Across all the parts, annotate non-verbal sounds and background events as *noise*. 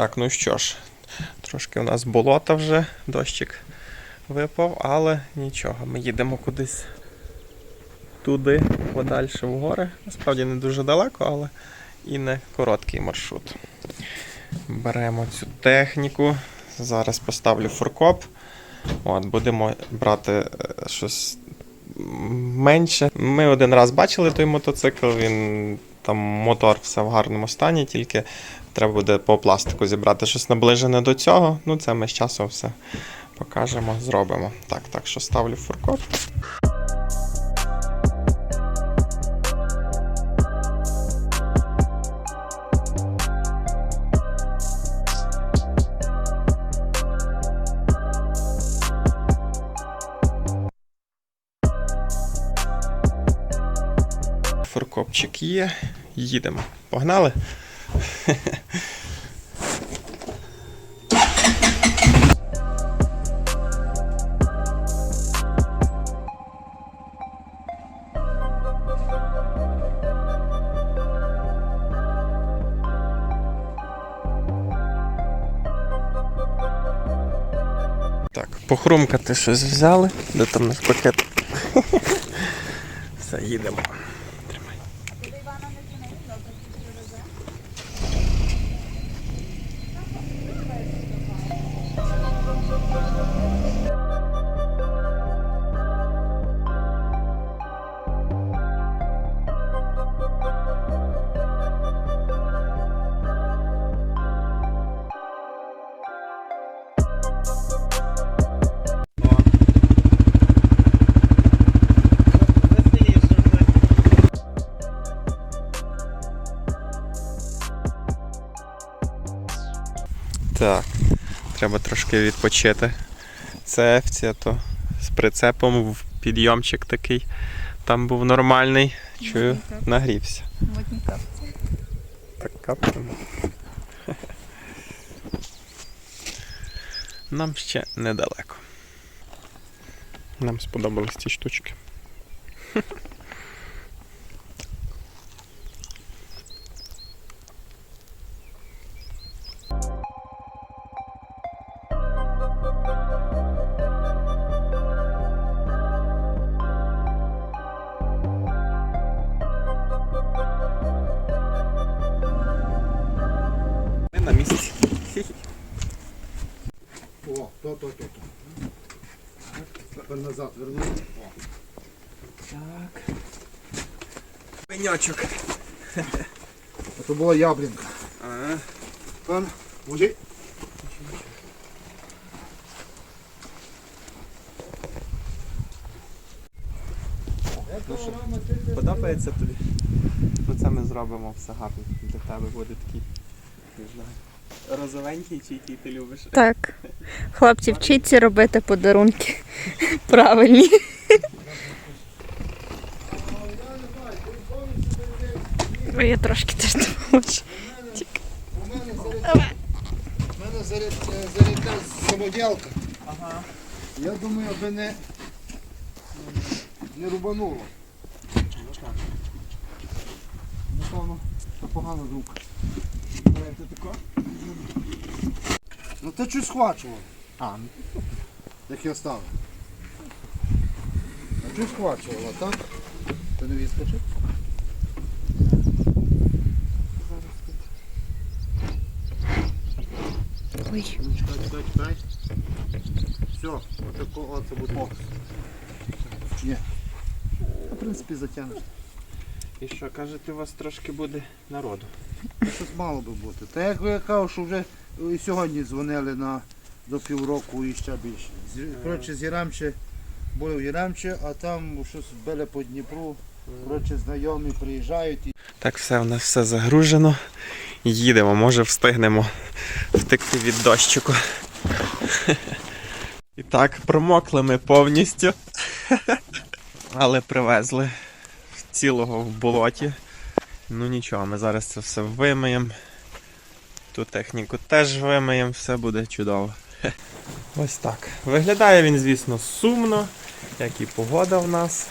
Так, ну що ж, трошки у нас болота вже, дощик випав, але нічого, ми їдемо кудись туди, подальше в гори. Насправді не дуже далеко, але і не короткий маршрут. Беремо цю техніку. Зараз поставлю фуркоп. От, будемо брати е, щось менше. Ми один раз бачили той мотоцикл, він там мотор все в гарному стані, тільки треба буде по пластику зібрати щось наближене до цього. Ну, це ми з часом все покажемо, зробимо. Так, так що ставлю фуркоп. Фуркопчик є. Їдемо. Погнали? *laughs* Так, похрумкати щось взяли. Де там наш пакет? *laughs* Все, їдемо. Так, треба трошки відпочити. Це Ефція, то з прицепом в підйомчик такий. Там був нормальний. Чую, нагрівся. Модні капці. Так капаємо. Нам ще недалеко. Нам сподобались ці штучки. Ми на місці. О, то, то, то, то. Тепер назад вернув. Так. Пеньочок. А то була яблінка. Ага. Пан, мужик. Ну що, Подобається тобі? Ну це ми зробимо все гарно. Для тебе буде такий, не знаю. Розовенький чи який ти любиш? Так. Хлопці, вчіться робити подарунки правильні. Ой, я трошки теж допоможу. У мене заряд... У мене заряд... зарядна самоділка. Ага. Я думаю, аби не, не рубануло. Напевно, це погана думка. Ти тако? Ну ти щось схвачував, А, ну, як я ставив. А щось схвачував, а так? Ти не відскочив? Ой. Ну, чекай, чекай, чекай. Все, отако, оце буде. О. Ні. В принципі, затягнеш. І що, кажете, у вас трошки буде народу? Щось мало би бути. Та як ви кажу, що вже і сьогодні дзвонили на до півроку і ще більше. З- Коротше, з Яремче були в Яремче, а там щось били по Дніпру. Коротше, знайомі приїжджають і Так, все, у нас все загружено. Їдемо, може встигнемо втекти від дощику. *laughs* І так, промокли ми повністю. *laughs* Але привезли цілого в болоті. Ну нічого, ми зараз це все вимиємо. Ту техніку теж вимиємо, все буде чудово. Ось так. Виглядає він, звісно, сумно, як і погода в нас.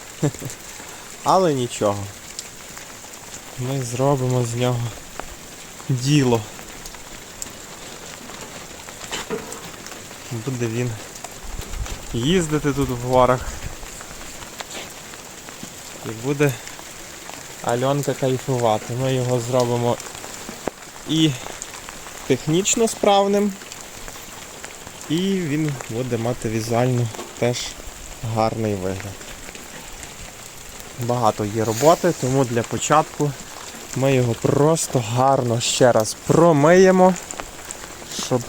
Але нічого. Ми зробимо з нього діло. буде він їздити тут в горах. І буде Альонка кайфувати. Ми його зробимо і технічно справним, і він буде мати візуально теж гарний вигляд. Багато є роботи, тому для початку ми його просто гарно ще раз промиємо, щоб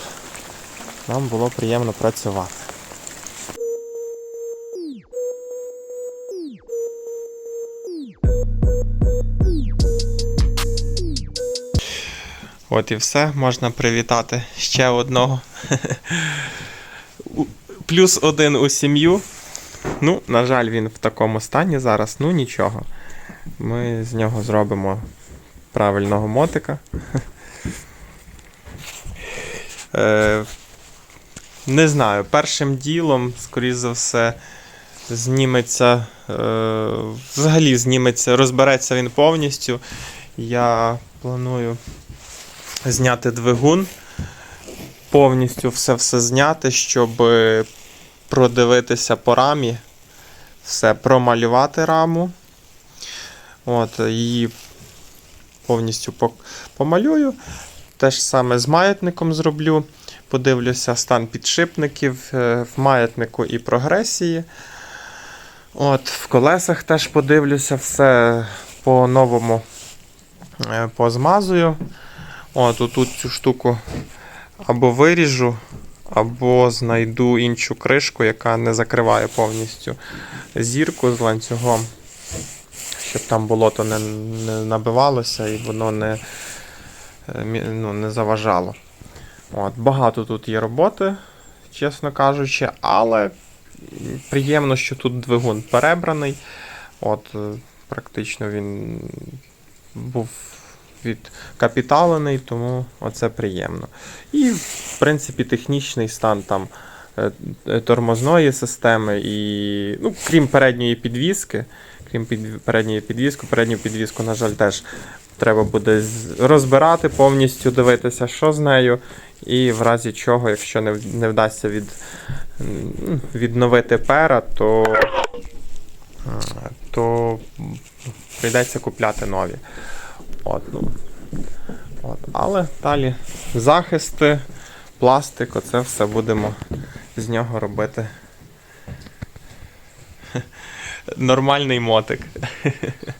нам було приємно працювати. От і все, можна привітати ще одного. Плюс один у сім'ю. Ну, на жаль, він в такому стані зараз, ну нічого. Ми з нього зробимо правильного мотика. Е, не знаю, першим ділом, скоріш за все, зніметься. Е, взагалі зніметься, розбереться він повністю. Я планую зняти двигун, повністю все все зняти, щоб е, продивитися по рамі, все промалювати раму. От, її повністю помалюю. Те ж саме з маятником зроблю. Подивлюся стан підшипників е, в маятнику і прогресії. От, в колесах теж подивлюся, все по-новому е, От, тут цю штуку або виріжу, або знайду іншу кришку, яка не закриває повністю зірку з ланцюгом, щоб там болото не, не набивалося і воно не, е, ну, не заважало. От, багато тут є роботи, чесно кажучи, але приємно, що тут двигун перебраний. От, е, практично він був відкапіталений, тому оце приємно. І, в принципі, технічний стан там е, е, тормозної системи і, ну, крім передньої підвіски, крім під, передньої підвіску, передню підвіску, на жаль, теж треба буде розбирати повністю, дивитися, що з нею, і в разі чого, якщо не, не вдасться від, відновити пера, то, е, то прийдеться купляти нові. От, ну. От. Але далі захисти, пластик, оце все будемо з нього робити. *laughs* Нормальний мотик. *laughs*